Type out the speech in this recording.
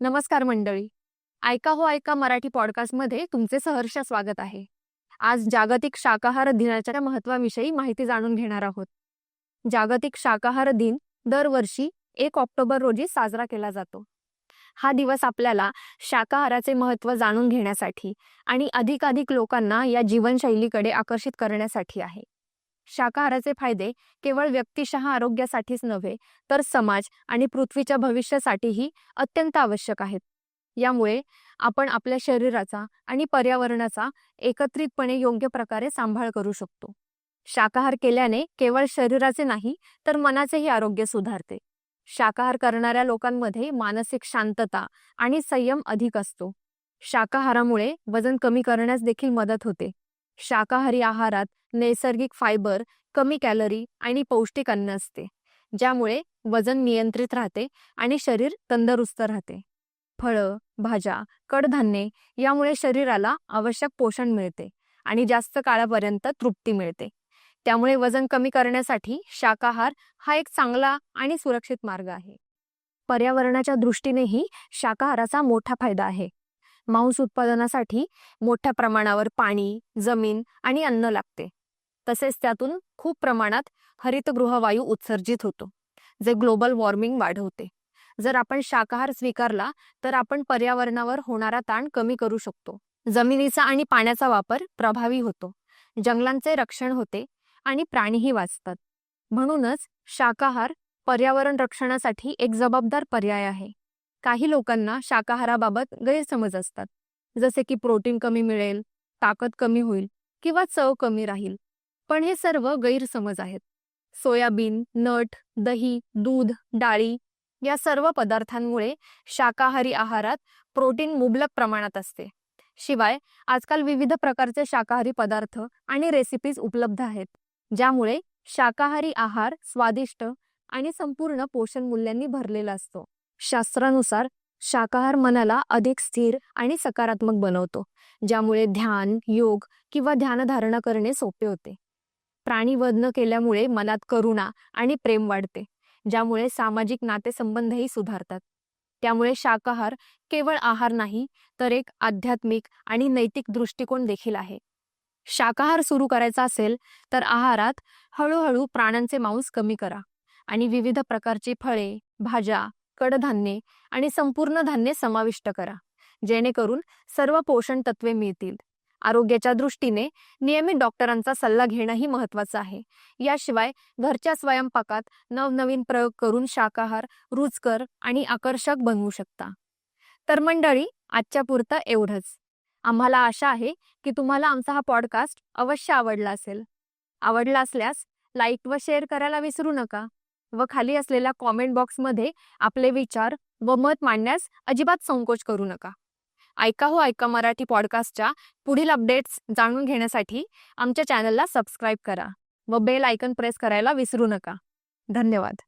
नमस्कार मंडळी. ऐका हो ऐका मराठी पॉडकास्टमध्ये तुमचे सहर्ष स्वागत आहे. आज जागतिक शाकाहार दिनाच्या महत्वाविषयी माहिती जाणून घेणार आहोत. जागतिक शाकाहार दिन दरवर्षी एक ऑक्टोबर रोजी साजरा केला जातो. हा दिवस आपल्याला शाकाहाराचे महत्त्व जाणून घेण्यासाठी आणि अधिकाधिक लोकांना या जीवनशैलीकडे आकर्षित करण्यासाठी आहे. शाकाहाराचे फायदे केवळ व्यक्तिशः आरोग्यासाठीच नव्हे तर समाज आणि पृथ्वीच्या भविष्यासाठीही अत्यंत आवश्यक आहेत. यामुळे आपण आपल्या शरीराचा आणि पर्यावरणाचा एकत्रितपणे योग्य प्रकारे सांभाळ करू शकतो. शाकाहार केल्याने केवळ शरीराचे नाही तर मनाचेही आरोग्य सुधारते. शाकाहार करणाऱ्या लोकांमध्ये मानसिक शांतता आणि संयम अधिक असतो. शाकाहारामुळे वजन कमी करण्यास देखील मदत होते. शाकाहारी आहारात नैसर्गिक फायबर कमी कॅलरी आणि पौष्टिक अन्न असते ज्यामुळे वजन नियंत्रित राहते आणि शरीर तंदुरुस्त राहते. फळं भाज्या कडधान्ये यामुळे शरीराला आवश्यक पोषण मिळते आणि जास्त काळापर्यंत तृप्ती मिळते. त्यामुळे वजन कमी करण्यासाठी शाकाहार हा एक चांगला आणि सुरक्षित मार्ग आहे. पर्यावरणाच्या दृष्टीनेही शाकाहाराचा मोठा फायदा आहे. मांस उत्पादनासाठी मोठ्या प्रमाणावर पाणी जमीन आणि अन्न लागते. तसेच त्यातून खूप प्रमाणात हरितगृह वायू उत्सर्जित होतो जे ग्लोबल वॉर्मिंग वाढवते. जर आपण शाकाहार स्वीकारला तर आपण पर्यावरणावर होणारा ताण कमी करू शकतो. जमिनीचा आणि पाण्याचा वापर प्रभावी होतो जंगलांचे रक्षण होते आणि प्राणीही वाचतात. म्हणूनच शाकाहार पर्यावरण रक्षणासाठी एक जबाबदार पर्याय आहे. काही लोकांना शाकाहाराबाबत गैरसमज असतात. जसे की प्रोटीन कमी मिळेल ताकद कमी होईल किंवा चव कमी राहील. पण हे सर्व गैरसमज आहेत. सोयाबीन नट दही दूध डाळी या सर्व पदार्थांमुळे शाकाहारी आहारात प्रोटीन मुबलक प्रमाणात असते. शिवाय आजकाल विविध प्रकारचे शाकाहारी पदार्थ आणि रेसिपीज उपलब्ध आहेत ज्यामुळे शाकाहारी आहार स्वादिष्ट आणि संपूर्ण पोषण मूल्यांनी भरलेला असतो. शास्त्रानुसार शाकाहार मनाला अधिक स्थिर आणि सकारात्मक बनवतो ज्यामुळे ध्यान योग किंवा ध्यानधारणा करणे सोपे होते. प्राणीवध न केल्यामुळे मनात करुणा आणि प्रेम वाढते ज्यामुळे सामाजिक नातेसंबंधही सुधारतात. त्यामुळे शाकाहार केवळ आहार नाही तर एक आध्यात्मिक आणि नैतिक दृष्टिकोन देखील आहे. शाकाहार सुरू करायचा असेल तर आहारात हळूहळू प्राण्यांचे मांस कमी करा आणि विविध प्रकारची फळे भाज्या कडधान्ये आणि संपूर्ण धान्ये समाविष्ट करा. जेणेकरून सर्व पोषण तत्वे मिळतील. आरोग्याच्या दृष्टीने नियमित डॉक्टरांचा सल्ला घेणंही महत्वाचं आहे. याशिवाय घरच्या स्वयंपाकात नवनवीन प्रयोग करून शाकाहार रुचकर आणि आकर्षक बनवू शकता. तर मंडळी आजच्या पुरतं एवढंच. आम्हाला आशा आहे की तुम्हाला आमचा हा पॉडकास्ट अवश्य आवडला असेल. आवडला असल्यास लाईक व शेअर करायला विसरू नका. व खाली असलेल्या कॉमेंट बॉक्समध्ये आपले विचार व मत मांडण्यास अजिबात संकोच करू नका. ऐका हो ऐका मराठी पॉडकास्टच्या पुढील अपडेट्स जाणून घेण्यासाठी आमच्या चॅनलला सबस्क्राईब करा व बेल आयकन प्रेस करायला विसरू नका. धन्यवाद.